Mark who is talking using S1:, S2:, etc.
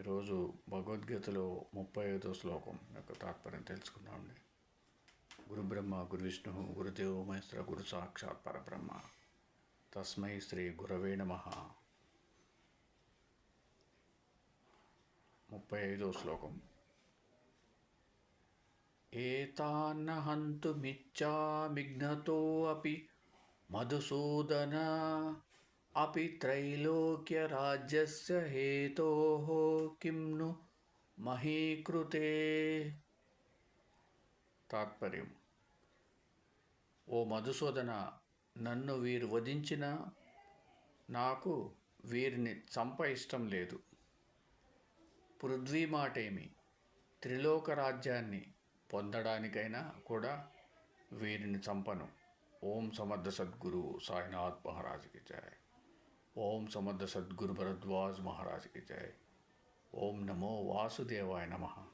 S1: ఈరోజు భగవద్గీతలో ముప్పై ఐదో శ్లోకం యొక్క తాత్పర్యం తెలుసుకుందామండి గురు బ్రహ్మ గురు విష్ణు గురుదేవ మహేశ్వర గురు సాక్షాత్ పరబ్రహ్మ తస్మై శ్రీ గురవే నమ ముప్పై ఐదో శ్లోకం
S2: ఏతాన్న మిఘ్నతో అపి మధుసూదన అపి त्रैलोक्यराज्यस्य హేతో किं नु మహీకృతే
S1: తాత్పర్యం ఓ మధుసూదన నన్ను వీరు వధించిన నాకు వీరిని చంప ఇష్టం లేదు పృథ్వీ మాటేమి త్రిలోక రాజ్యాన్ని పొందడానికైనా కూడా వీరిని చంపను ఓం సమర్థ సద్గురు సాయినాథ్ మహారాజుకి జయ ओम समर्द सद्गुरु भरद्वाज महाराज की जय ओम नमो वासुदेवाय नमः